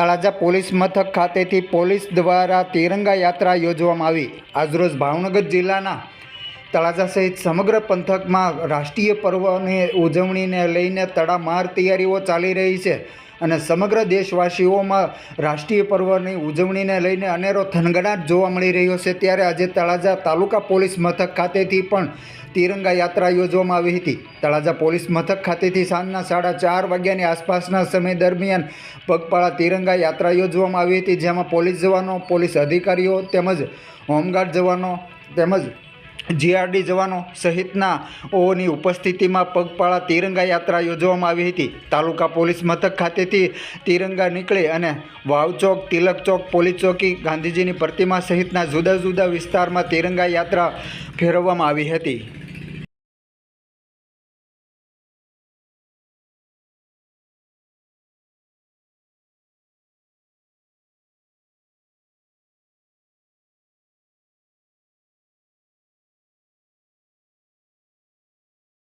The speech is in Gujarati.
તળાજા પોલીસ મથક ખાતેથી પોલીસ દ્વારા તિરંગા યાત્રા યોજવામાં આવી. આજરોજ ભાવનગર જિલ્લાના તળાજા સહિત સમગ્ર પંથકમાં રાષ્ટ્રીય પર્વની ઉજવણીને લઈને તડામાર તૈયારીઓ ચાલી રહી છે. અને સમગ્ર દેશવાસીઓમાં રાષ્ટ્રીય પર્વની ઉજવણીને લઈને અનેરો થનગડાટ જોવા મળી રહ્યો છે. ત્યારે આજે તળાજા તાલુકા પોલીસ મથક ખાતેથી પણ તિરંગા યાત્રા યોજવામાં આવી હતી. તળાજા પોલીસ મથક ખાતેથી સાંજના સાડા ચાર વાગ્યાની આસપાસના સમય દરમિયાન પગપાળા તિરંગા યાત્રા યોજવામાં આવી હતી, જેમાં પોલીસ જવાનો, પોલીસ અધિકારીઓ તેમજ હોમગાર્ડ જવાનો તેમજ જીઆરડી જવાનો સહિતના ઓની ઉપસ્થિતિમાં પગપાળા તિરંગા યાત્રા યોજવામાં આવી હતી. તાલુકા પોલીસ મથક ખાતેથી તિરંગા નીકળે અને વાવચોક તિલક ચોક, પોલીસ ચોકી, ગાંધીજીની પ્રતિમા સહિતના જુદા જુદા વિસ્તારમાં તિરંગા યાત્રા ફેરવવામાં આવી હતી.